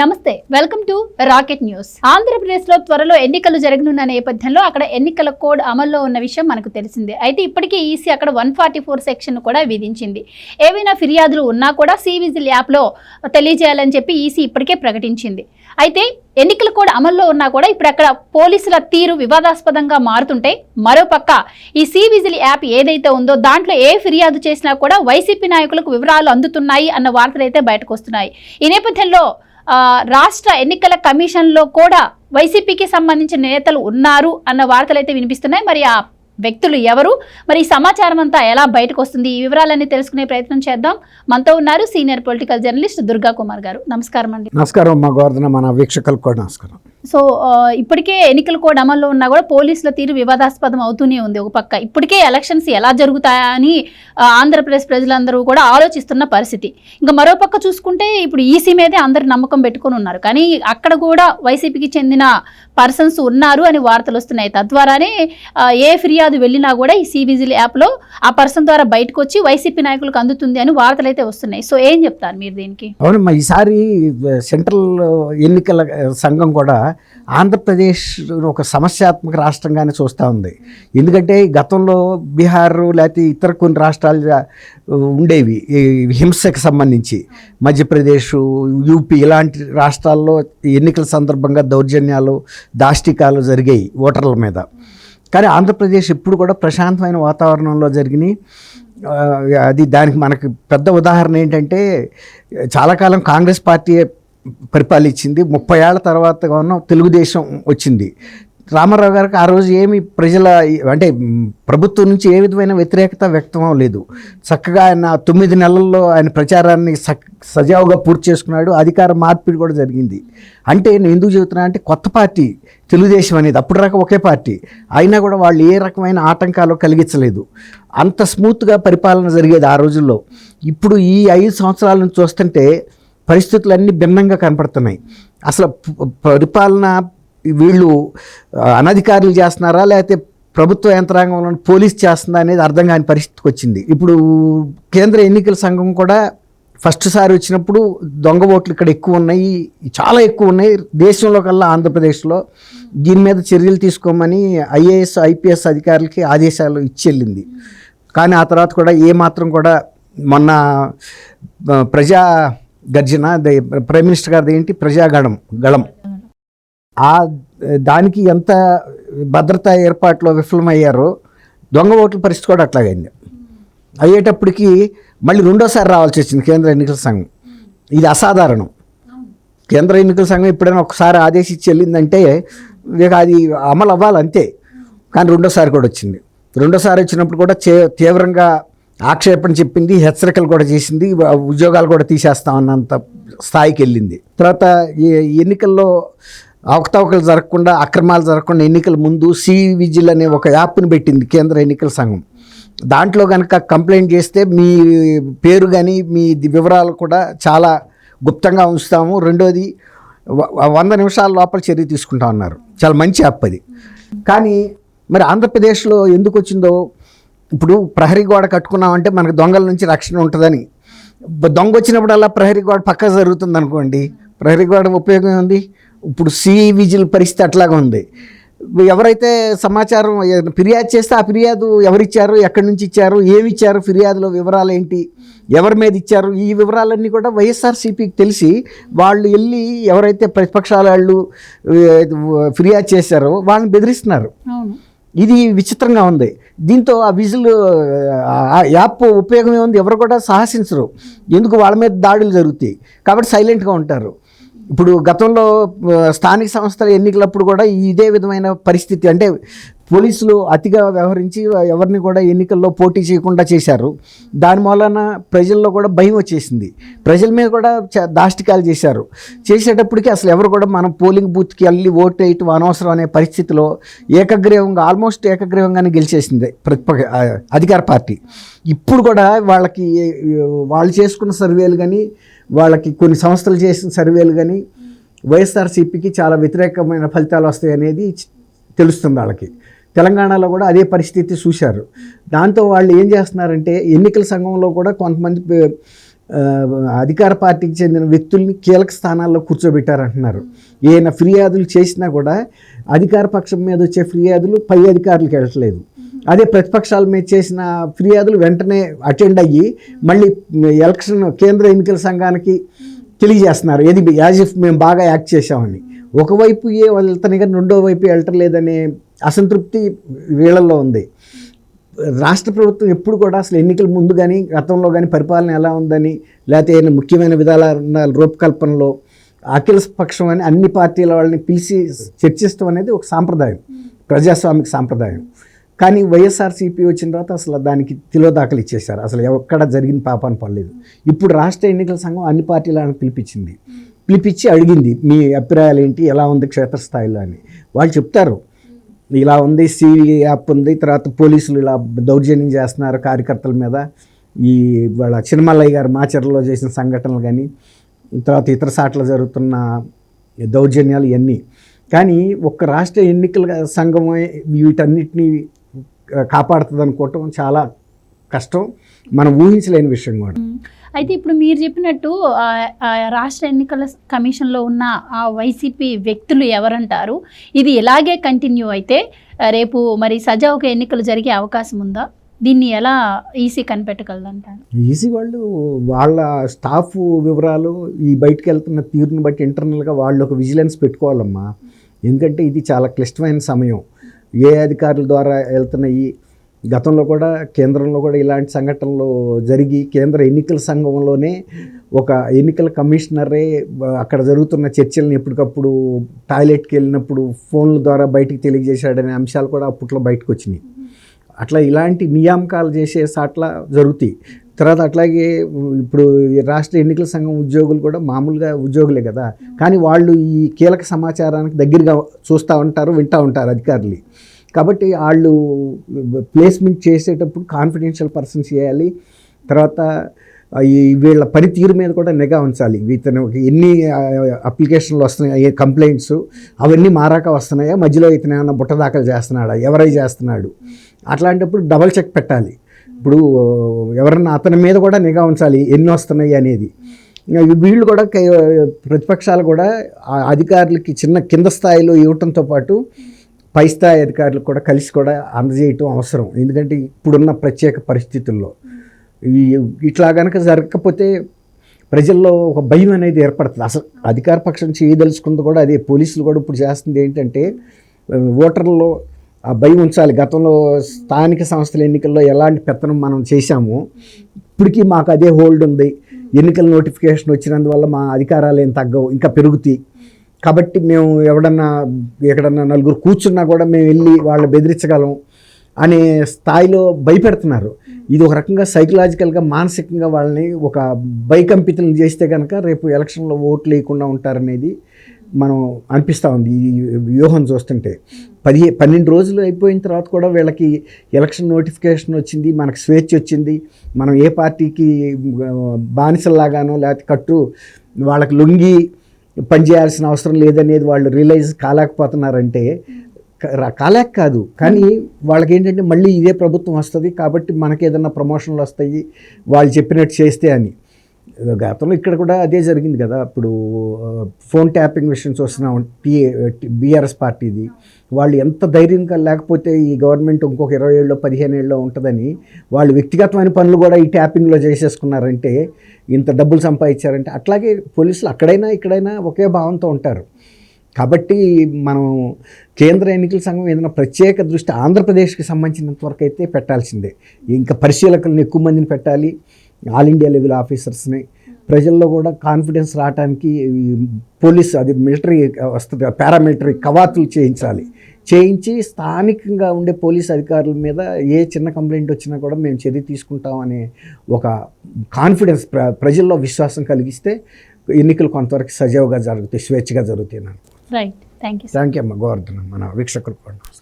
నమస్తే welcome to rocket news. ఆంధ్రప్రదేశ్లో త్వరలో ఎన్నికలు జరగనున్న నేపథ్యంలో అక్కడ ఎన్నికల కోడ్ అమల్లో ఉన్న విషయం మనకు తెలిసిందే. అయితే ఇప్పటికే ఈసీ అక్కడ వన్ ఫార్టీ ఫోర్ సెక్షన్ కూడా విధించింది. ఏవైనా ఫిర్యాదులు ఉన్నా కూడా సివిజిల్ యాప్లో తెలియజేయాలని చెప్పి ఈసీ ఇప్పటికే ప్రకటించింది. అయితే ఎన్నికల కోడ్ అమల్లో ఉన్నా కూడా ఇప్పుడు అక్కడ పోలీసుల తీరు వివాదాస్పదంగా మారుతుంటే మరోపక్క ఈ సివిజిల్ యాప్ ఏదైతే ఉందో దాంట్లో ఏ ఫిర్యాదు చేసినా కూడా వైసీపీ నాయకులకు వివరాలు అందుతున్నాయి అన్న వార్తలు అయితే బయటకు వస్తున్నాయి. ఈ నేపథ్యంలో రాష్ట్ర ఎన్నికల కమిషన్లో కూడా వైసీపీకి సంబంధించిన నేతలు ఉన్నారు అన్న వార్తలు అయితే వినిపిస్తున్నాయి. మరి ఆ వ్యక్తులు ఎవరు? మరి ఈ సమాచారం అంతా ఎలా బయటకు వస్తుంది? ఈ వివరాలన్నీ తెలుసుకునే ప్రయత్నం చేద్దాం. మనతో ఉన్నారు senior political journalist Durga Kumar గారు. నమస్కారం అండి. నమస్కారం మా గోవర్ధన మన వీక్షకులకు కూడా నమస్కారం. సో ఇప్పటికే ఎన్నికల కోడ్ అమల్లో ఉన్నా కూడా పోలీసుల తీరు వివాదాస్పదం అవుతూనే ఉంది ఒక పక్క. ఇప్పటికే ఎలక్షన్స్ ఎలా జరుగుతాయా అని ఆంధ్రప్రదేశ్ ప్రజలందరూ కూడా ఆలోచిస్తున్న పరిస్థితి. ఇంకా మరో పక్క చూసుకుంటే ఇప్పుడు ఈసీ మీదే అందరు నమ్మకం పెట్టుకొని ఉన్నారు. కానీ అక్కడ కూడా వైసీపీకి చెందిన పర్సన్స్ ఉన్నారు అని వార్తలు వస్తున్నాయి. తద్వారానే ఏ ఫిర్యాదు వెళ్ళినా కూడా ఈ సివిజిల్ యాప్లో ఆ పర్సన్ ద్వారా బయటకు వచ్చి వైసీపీ నాయకులకు అందుతుంది అని వార్తలు అయితే వస్తున్నాయి. సో ఏం చెప్తారు మీరు దీనికి? అవునమ్మా ఈసారి సెంట్రల్ ఎన్నికల సంఘం కూడా ఆంధ్రప్రదేశ్ ఒక సమస్యాత్మక రాష్ట్రంగానే చూస్తూ ఉంది. ఎందుకంటే గతంలో బీహార్ లేకపోతే ఇతర కొన్ని రాష్ట్రాలు ఉండేవి. ఈ హింసకు సంబంధించి మధ్యప్రదేశ్ యూపీ ఇలాంటి రాష్ట్రాల్లో ఎన్నికల సందర్భంగా దౌర్జన్యాలు దాష్టికాలు జరిగాయి ఓటర్ల మీద. కానీ ఆంధ్రప్రదేశ్ ఇప్పుడు కూడా ప్రశాంతమైన వాతావరణంలో జరిగినాయి అది దానికి మనకి పెద్ద ఉదాహరణ ఏంటంటే చాలా కాలం కాంగ్రెస్ పార్టీ పరిపాలించింది. ముప్పై ఏళ్ళ తర్వాత ఉన్న తెలుగుదేశం వచ్చింది. రామారావు గారికి ఆ రోజు ఏమి ప్రజల అంటే ప్రభుత్వం నుంచి ఏ విధమైన వ్యతిరేకత వ్యక్తం అవ్వలేదు. చక్కగా ఆయన తొమ్మిది నెలల్లో ఆయన ప్రచారాన్ని సక్ సజావుగా పూర్తి చేసుకున్నాడు. అధికార మార్పిడి కూడా జరిగింది. అంటే నేను ఎందుకు చెబుతున్నా అంటే కొత్త పార్టీ తెలుగుదేశం అనేది అప్పుడు దాకా ఒకే పార్టీ. అయినా కూడా వాళ్ళు ఏ రకమైన ఆటంకాలు కలిగించలేదు. అంత స్మూత్గా పరిపాలన జరిగేది ఆ రోజుల్లో. ఇప్పుడు ఈ ఐదు సంవత్సరాల నుంచి చూస్తుంటే పరిస్థితులు అన్నీ భిన్నంగా కనపడుతున్నాయి. అసలు పరిపాలన వీళ్ళు అనధికారులు చేస్తున్నారా? లేకపోతే ప్రభుత్వ యంత్రాంగంలో పోలీస్ చేస్తుందా అనేది అర్థం కాని పరిస్థితికి వచ్చింది. ఇప్పుడు కేంద్ర ఎన్నికల సంఘం కూడా ఫస్ట్ సారి వచ్చినప్పుడు దొంగ ఓట్లు ఇక్కడ ఎక్కువ ఉన్నాయి చాలా ఎక్కువ ఉన్నాయి. దేశంలో కల్లా ఆంధ్రప్రదేశ్లో దీని మీద చర్యలు తీసుకోమని ఐఏఎస్ ఐపీఎస్ అధికారులకి ఆదేశాలు ఇచ్చెళ్ళింది కానీ ఆ తర్వాత కూడా ఏ మాత్రం కూడా మొన్న ప్రజా గర్జన ప్రైమ్ మినిస్టర్ గారిది ఏంటి? ప్రజాగణం గళం. ఆ దానికి ఎంత భద్రతా ఏర్పాట్లో విఫలమయ్యారో దొంగ ఓట్ల పరిస్థితి కూడా అట్లాగైంది. అయ్యేటప్పటికి మళ్ళీ రెండోసారి రావాల్సి వచ్చింది కేంద్ర ఎన్నికల సంఘం. ఇది అసాధారణం. కేంద్ర ఎన్నికల సంఘం ఎప్పుడైనా ఒకసారి ఆదేశించి వెళ్ళిందంటే అది అమలు అవ్వాలి అంతే కానీ రెండోసారి కూడా వచ్చింది. రెండోసారి వచ్చినప్పుడు కూడా చే తీవ్రంగా ఆక్షేపణ చెప్పింది హెచ్చరికలు కూడా చేసింది ఉద్యోగాలు కూడా తీసేస్తామన్నంత స్థాయికి వెళ్ళింది. తర్వాత ఈ ఎన్నికల్లో అవకతవకలు జరగకుండా అక్రమాలు జరగకుండా ఎన్నికల ముందు సి విజిల్ అనే ఒక యాప్ని పెట్టింది కేంద్ర ఎన్నికల సంఘం. దాంట్లో కనుక కంప్లైంట్ చేస్తే మీ పేరు కానీ మీ వివరాలు కూడా చాలా గుప్తంగా ఉంచుతాము. రెండోది వంద నిమిషాల లోపల చర్య తీసుకుంటా ఉన్నారు చాలా మంచి యాప్ అది. కానీ మరి ఆంధ్రప్రదేశ్లో ఎందుకు వచ్చిందో ఇప్పుడు ప్రహరీ గోడ కట్టుకున్నామంటే మనకు దొంగల నుంచి రక్షణ ఉంటుందని. దొంగ వచ్చినప్పుడల్లా ప్రహరీ గోడ పక్క జరుగుతుంది అనుకోండి ప్రహరీ గోడ ఉపయోగం ఉంది ఇప్పుడు సి విజిల్ పరిస్థితి అట్లాగా ఉంది. ఎవరైతే సమాచారం ఫిర్యాదు చేస్తే ఆ ఫిర్యాదు ఎవరిచ్చారు ఎక్కడి నుంచి ఇచ్చారు ఏమి ఇచ్చారు ఫిర్యాదులో వివరాలు ఏంటి ఎవరి మీద ఇచ్చారు ఈ వివరాలన్నీ కూడా వైఎస్ఆర్సీపీకి తెలిసి వాళ్ళు వెళ్ళి ఎవరైతే ప్రతిపక్షాల వాళ్ళు ఫిర్యాదు చేశారో వాళ్ళని బెదిరిస్తున్నారు. ఇది విచిత్రంగా ఉంది. దీంతో ఆ విజిల్ ఆ యాప్ ఉపయోగం ఏముంది ఎవరు కూడా సాహసించరు. ఎందుకు? వాళ్ళ మీద దాడులు జరుగుతాయి. కాబట్టి సైలెంట్గా ఉంటారు. ఇప్పుడు గతంలో స్థానిక సంస్థల ఎన్నికలప్పుడు కూడా ఇదే విధమైన పరిస్థితి. అంటే పోలీసులు అతిగా వ్యవహరించి ఎవరిని కూడా ఎన్నికల్లో పోటీ చేయకుండా చేశారు. దాని వలన ప్రజల్లో కూడా భయం వచ్చేసింది. ప్రజల మీద కూడా దాష్టికాలు చేశారు. చేసేటప్పటికి అసలు ఎవరు కూడా మనం పోలింగ్ బూత్కి వెళ్ళి ఓటు వేయటం అనవసరం అనే పరిస్థితిలో ఏకగ్రీవంగా ఆల్మోస్ట్ ఏకగ్రీవంగానే గెలిచేసింది ప్రతిపక్ష అధికార పార్టీ. ఇప్పుడు కూడా వాళ్ళకి వాళ్ళు చేసుకున్న సర్వేలు కానీ వాళ్ళకి కొన్ని సంస్థలు చేసిన సర్వేలు కానీ వైఎస్ఆర్సీపీకి చాలా వ్యతిరేకమైన ఫలితాలు వస్తాయి అనేది తెలుస్తుంది వాళ్ళకి. తెలంగాణలో కూడా అదే పరిస్థితి చూశారు. దాంతో వాళ్ళు ఏం చేస్తున్నారంటే ఎన్నికల సంఘంలో కూడా కొంతమంది అధికార పార్టీకి చెందిన వ్యక్తుల్ని కీలక స్థానాల్లో కూర్చోబెట్టారంటున్నారు. ఏమైనా ఫిర్యాదులు చేసినా కూడా అధికార పక్షం మీద వచ్చే ఫిర్యాదులు పై అధికారులకు వెళ్ళట్లేదు. అదే ప్రతిపక్షాల మీద చేసిన ఫిర్యాదులు వెంటనే అటెండ్ అయ్యి మళ్ళీ ఎలక్షన్ కేంద్ర ఎన్నికల సంఘానికి తెలియజేస్తున్నారు. ఏది యాజ్ ఇఫ్ మేము బాగా యాక్ట్ చేశామని. ఒకవైపు ఏ వెళ్తాను కానీ రెండో వైపు వెళ్ళటం లేదనే అసంతృప్తి వీళ్ళల్లో ఉంది. రాష్ట్ర ప్రభుత్వం ఎప్పుడు కూడా అసలు ఎన్నికల ముందు కానీ గతంలో కానీ పరిపాలన ఎలా ఉందని లేకపోతే ఏదైనా ముఖ్యమైన విధాల రూపకల్పనలో అఖిల పక్షం అని అన్ని పార్టీల వాళ్ళని పిలిచి చర్చిస్తాం అనేది ఒక సాంప్రదాయం ప్రజాస్వామిక సాంప్రదాయం. కానీ వైఎస్ఆర్సీపీ వచ్చిన తర్వాత అసలు దానికి తిలోదాఖలు ఇచ్చేశారు. అసలు ఎక్కడ జరిగిన పాపాన్ని పడలేదు. ఇప్పుడు రాష్ట్ర ఎన్నికల సంఘం అన్ని పార్టీలను పిలిపించింది. పిలిపించి అడిగింది మీ అభిప్రాయాలు ఏంటి ఎలా ఉంది క్షేత్రస్థాయిలో అని. వాళ్ళు చెప్తారు ఇలా ఉంది సివి యాప్ ఉంది. తర్వాత పోలీసులు ఇలా దౌర్జన్యం చేస్తున్నారు కార్యకర్తల మీద. ఈ వాళ్ళ చిన్నమల్లయ్య గారు మాచర్లలో చేసిన సంఘటనలు కానీ తర్వాత ఇతర సాట్ల జరుగుతున్న దౌర్జన్యాలు ఇవన్నీ కానీ ఒక్క రాష్ట్ర ఎన్నికల సంఘం వీటన్నిటిని కాపాడుతుంది అనుకోవటం చాలా కష్టం. మనం ఊహించలేని విషయం కూడా. అయితే ఇప్పుడు మీరు చెప్పినట్టు రాష్ట్ర ఎన్నికల కమిషన్లో ఉన్న ఆ వైసీపీ వ్యక్తులు ఎవరంటారు? ఇది ఇలాగే కంటిన్యూ అయితే రేపు మరి సజావుగా ఎన్నికలు జరిగే అవకాశం ఉందా? దీన్ని ఎలా ఈసీ కనిపెట్టగలదంటారు? ఈసీ వాళ్ళు వాళ్ళ స్టాఫ్ వివరాలు ఈ బయటకు వెళ్తున్న తీరుని బట్టి ఇంటర్నల్గా వాళ్ళు ఒక విజిలెన్స్ పెట్టుకోవాలమ్మా. ఎందుకంటే ఇది చాలా క్లిష్టమైన సమయం. ఏ అధికారుల ద్వారా వెళ్తున్నాయి గతంలో కూడా కేంద్రంలో కూడా ఇలాంటి సంఘటనలు జరిగి కేంద్ర ఎన్నికల సంఘంలోనే ఒక ఎన్నికల కమిషనరే అక్కడ జరుగుతున్న చర్చలను ఎప్పటికప్పుడు టాయిలెట్కి వెళ్ళినప్పుడు ఫోన్ల ద్వారా బయటికి తెలియజేశాడనే అంశాలు కూడా అప్పట్లో బయటకు వచ్చినాయి అట్లా ఇలాంటి నియామకాలు చేసే సాట్ల జరుగుతాయి. తర్వాత అట్లాగే ఇప్పుడు ఈ రాష్ట్ర ఎన్నికల సంఘం ఉద్యోగులు కూడా మామూలుగా ఉద్యోగులే కదా. కానీ వాళ్ళు ఈ కీలక సమాచారానికి దగ్గరగా చూస్తూ ఉంటారు వింటూ ఉంటారు అధికారులు. కాబట్టి వాళ్ళు ప్లేస్మెంట్ చేసేటప్పుడు కాన్ఫిడెన్షియల్ పర్సన్స్ చేయాలి. తర్వాత ఈ వీళ్ళ పనితీరు మీద కూడా నిఘా ఉంచాలి. ఇతను ఎన్ని అప్లికేషన్లు వస్తున్నాయి కంప్లైంట్స్ అవన్నీ మారాక వస్తున్నాయా మధ్యలో ఇతను ఏమైనా బుట్ట దాఖలు చేస్తున్నాడా ఎవరై చేస్తున్నాడు అట్లాంటప్పుడు డబల్ చెక్ పెట్టాలి. ఇప్పుడు ఎవరన్నా అతని మీద కూడా నిఘా ఉంచాలి ఎన్ని వస్తున్నాయి అనేది. వీళ్ళు కూడా ప్రతిపక్షాలు కూడా అధికారులకి చిన్న కింద స్థాయిలో ఇవ్వటంతో పాటు పై స్థాయి అధికారులు కూడా కలిసి కూడా అందజేయటం అవసరం. ఎందుకంటే ఇప్పుడున్న ప్రత్యేక పరిస్థితుల్లో ఈ ఇట్లా కనుక జరగకపోతే ప్రజల్లో ఒక భయం అనేది ఏర్పడుతుంది. అసలు అధికార పక్షం చేయదలుచుకుంది కూడా అదే. పోలీసులు కూడా ఇప్పుడు చేస్తుంది ఏంటంటే ఓటర్లలో ఆ భయం ఉంచాలి. గతంలో స్థానిక సంస్థల ఎన్నికల్లో ఎలాంటి పెత్తనం మనం చేశామో ఇప్పటికీ మాకు అదే హోల్డ్ ఉంది. ఎన్నికల నోటిఫికేషన్ వచ్చినందువల్ల మా అధికారాలు ఏం తగ్గవు ఇంకా పెరుగుతాయి. కాబట్టి మేము ఎవడన్నా ఎక్కడన్నా నలుగురు కూర్చున్నా కూడా మేము వెళ్ళి వాళ్ళని బెదిరించగలం అనే స్థాయిలో భయపెడుతున్నారు. ఇది ఒక రకంగా సైకలాజికల్గా మానసికంగా వాళ్ళని ఒక భయకంపితులను చేస్తే కనుక రేపు ఎలక్షన్లో ఓట్లు వేయకుండా ఉంటారనేది మనం అనిపిస్తూ ఉంది. ఈ వ్యూహం చూస్తుంటే పది పన్నెండు రోజులు అయిపోయిన తర్వాత కూడా వీళ్ళకి ఎలక్షన్ నోటిఫికేషన్ వచ్చింది మనకు స్వేచ్ఛ వచ్చింది. మనం ఏ పార్టీకి బానిసల్లాగానో లేకపోతే కట్టు వాళ్ళకి లొంగి పనిచేయాల్సిన అవసరం లేదనేది వాళ్ళు రియలైజ్ కాలేకపోతున్నారంటే కాలేక కాదు. కానీ వాళ్ళకి ఏంటంటే మళ్ళీ ఇదే ప్రభుత్వం వస్తుంది కాబట్టి మనకి ఏదైనా ప్రమోషన్లు వస్తాయి వాళ్ళు చెప్పినట్టు చేస్తే అని. గతంలో ఇక్కడ కూడా అదే జరిగింది కదా. ఇప్పుడు ఫోన్ ట్యాపింగ్ విషయం చూస్తున్నాం పిఏ బీఆర్ఎస్ పార్టీది. వాళ్ళు ఎంత ధైర్యంగా లేకపోతే ఈ గవర్నమెంట్ ఇంకొక ఇరవై ఏళ్ళు పదిహేను ఏళ్ళు ఉంటుందని వాళ్ళు వ్యక్తిగతమైన పనులు కూడా ఈ ట్యాపింగ్లో చేసేసుకున్నారంటే ఇంత డబ్బులు సంపాదించారంటే అట్లాగే పోలీసులు అక్కడైనా ఇక్కడైనా ఒకే భావంతో ఉంటారు. కాబట్టి మనం కేంద్ర ఎన్నికల సంఘం ఏదైనా ప్రత్యేక దృష్టి ఆంధ్రప్రదేశ్కి సంబంధించినంత వరకు అయితే పెట్టాల్సిందే. ఇంకా పరిశీలకులను ఎక్కువ మందిని పెట్టాలి. ఆల్ ఇండియా లెవెల్ ఆఫీసర్స్ని ప్రజల్లో కూడా కాన్ఫిడెన్స్ రావడానికి పోలీస్ అది మిలిటరీ వస్తుంది పారామిలిటరీ కవాతులు చేయించాలి. చేయించి స్థానికంగా ఉండే పోలీస్ అధికారుల మీద ఏ చిన్న కంప్లైంట్ వచ్చినా కూడా మేము చర్య తీసుకుంటామనే ఒక కాన్ఫిడెన్స్ ప్ర ప్రజల్లో విశ్వాసం కలిగిస్తే ఎన్నికలు కొంతవరకు సజావుగా జరుగుతాయి స్వేచ్ఛగా జరుగుతాయి నాకు right thank you thank you అమ్మ గోవర్ధన్ మన వీక్షకులు కూడా